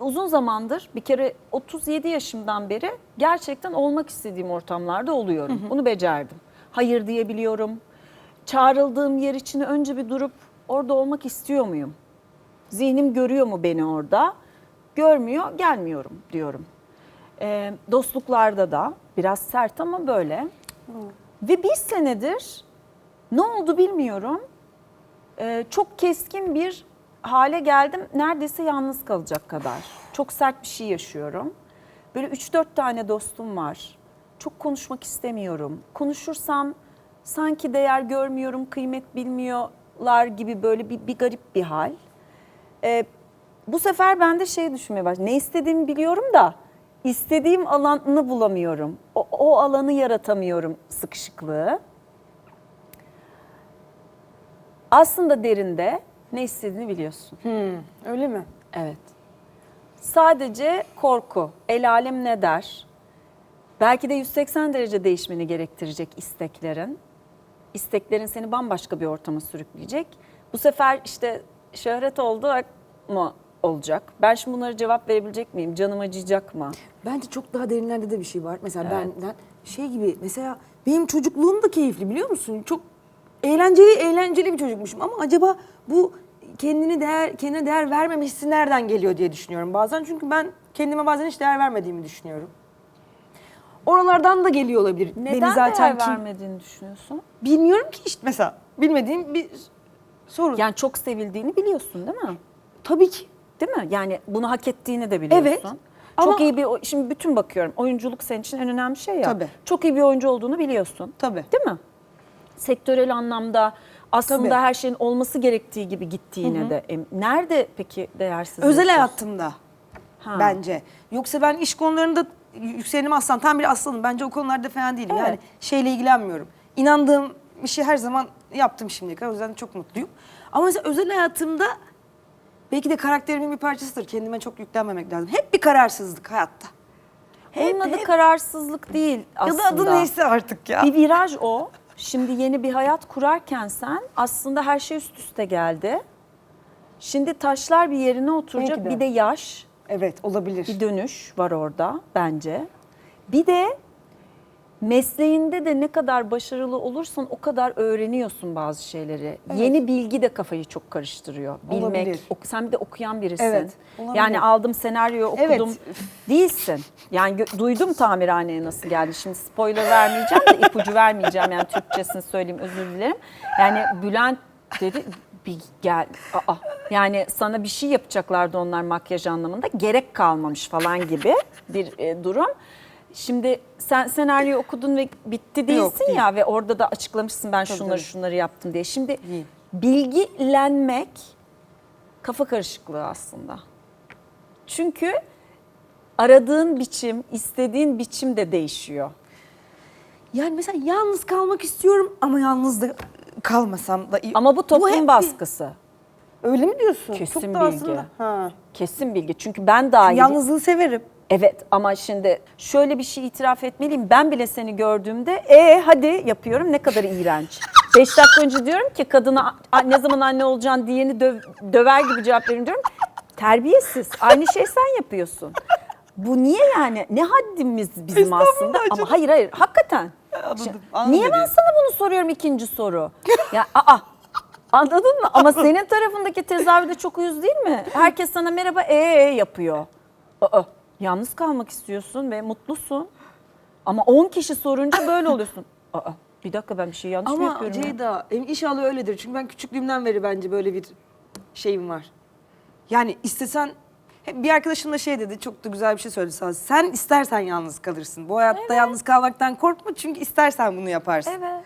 uzun zamandır bir kere 37 yaşımdan beri gerçekten olmak istediğim ortamlarda oluyorum. Bunu becerdim. Hayır diyebiliyorum. Çağrıldığım yer için önce bir durup orada olmak istiyor muyum? Zihnim görüyor mu beni orada? Görmüyor, gelmiyorum diyorum. Ee, dostluklarda da biraz sert ama böyle. Ve bir senedir ne oldu bilmiyorum. Ee, çok keskin bir hale geldim. Neredeyse yalnız kalacak kadar. Çok sert bir şey yaşıyorum. Böyle 3-4 tane dostum var. Çok konuşmak istemiyorum. Konuşursam sanki değer görmüyorum, kıymet bilmiyorlar gibi böyle bir, bir garip bir hal. Ee, bu sefer ben de şey düşünmeye başladım. Ne istediğimi biliyorum da istediğim alanını bulamıyorum. O, o alanı yaratamıyorum sıkışıklığı. Aslında derinde ne istediğini biliyorsun. Öyle mi? Evet. Sadece korku, el alem ne der? Belki de 180 derece değişmeni gerektirecek isteklerin. İsteklerin seni bambaşka bir ortama sürükleyecek. Bu sefer işte şöhret oldu mu olacak? Ben şimdi bunlara cevap verebilecek miyim? Canım acıyacak mı? Bence çok daha derinlerde de bir şey var. Mesela benden şey gibi mesela benim çocukluğum da keyifli biliyor musun? Çok eğlenceli eğlenceli bir çocukmuşum ama acaba bu kendini değer kendine değer vermeme hissi nereden geliyor diye düşünüyorum bazen. Çünkü ben kendime bazen hiç değer vermediğimi düşünüyorum. Oralardan da geliyor olabilir. Neden Beni zaten değer kim- vermediğini düşünüyorsun? Bilmiyorum ki işte mesela. Bilmediğim bir soru. Yani çok sevildiğini biliyorsun değil mi? Tabii ki. Değil mi? Yani bunu hak ettiğini de biliyorsun. Evet. Çok Ama- iyi bir şimdi bütün bakıyorum. Oyunculuk senin için en önemli şey ya. Tabii. Çok iyi bir oyuncu olduğunu biliyorsun. Tabii. Değil mi? Sektörel anlamda aslında Tabii. her şeyin olması gerektiği gibi gittiğine de em- nerede peki değersiz? Özel hayatımda Ha. bence. Yoksa ben iş konularında yükselenim aslan. Tam bir aslanım. Bence o konularda fena değilim. Evet. Yani şeyle ilgilenmiyorum. İnandığım işi her zaman yaptım şimdiye kadar. O yüzden çok mutluyum. Ama mesela özel hayatımda belki de karakterimin bir parçasıdır. Kendime çok yüklenmemek lazım. Hep bir kararsızlık hayatta. Onun adı hep- kararsızlık değil aslında. Ya da adı neyse artık ya. Bir viraj o. Şimdi yeni bir hayat kurarken sen aslında her şey üst üste geldi. Şimdi taşlar bir yerine oturacak. Belki de. Bir de yaş, Evet olabilir. bir dönüş var orada bence. Bir de mesleğinde de ne kadar başarılı olursan o kadar öğreniyorsun bazı şeyleri. Yeni bilgi de kafayı çok karıştırıyor. Bilmek. Olabilir. ok- sen bir de okuyan birisin. Evet, olabilir. Yani aldım senaryoyu okudum. Evet. Değilsin. Yani duydum tamirhaneye nasıl geldi. Şimdi spoiler vermeyeceğim de ipucu vermeyeceğim. Yani Türkçesini söyleyeyim özür dilerim. Yani Bülent dedi bir gel. Aa, yani sana bir şey yapacaklardı onlar makyaj anlamında. Gerek kalmamış falan gibi bir e, durum. Şimdi sen senaryo okudun ve bitti değilsin değil. ya ve orada da açıklamışsın ben Tabii, şunları tabii. şunları yaptım diye. Şimdi Değil. bilgilenmek kafa karışıklığı aslında. Çünkü aradığın biçim, istediğin biçim de değişiyor. Yani mesela yalnız kalmak istiyorum ama yalnız da kalmasam da iyi. Ama bu toplum hep bir- baskısı. Öyle mi diyorsun? Kesin Çok da bilgi. aslında- Ha. Kesin bilgi. Çünkü ben dahil. Yalnızlığı severim. Evet ama şimdi şöyle bir şey itiraf etmeliyim. Ben bile seni gördüğümde e hadi yapıyorum ne kadar iğrenç. Beş dakika önce diyorum ki kadına "A- ne zaman anne olacaksın diyeni döv- döver gibi cevap veriyorum diyorum. Terbiyesiz. Aynı şey sen yapıyorsun. Bu niye yani? Ne haddimiz bizim aslında? Ama hayır hayır hakikaten. Anladım, anladım niye ben dediğini. sana bunu soruyorum ikinci soru? Ya aa Anladın mı? Ama senin tarafındaki tezahür de çok uyuz değil mi? Herkes sana merhaba ee yapıyor. Aa, yalnız kalmak istiyorsun ve mutlusun. Ama 10 kişi sorunca böyle oluyorsun. Aa, bir dakika ben bir şey yanlış mı Ama yapıyorum? ya? Ceyda em- inşallah öyledir. Çünkü ben küçüklüğümden beri bence böyle bir şeyim var. Yani istesen hep bir arkadaşım da şey dedi çok da güzel bir şey söyledi sana. Sen istersen yalnız kalırsın. Bu hayatta yalnız kalmaktan korkma çünkü istersen bunu yaparsın. Evet.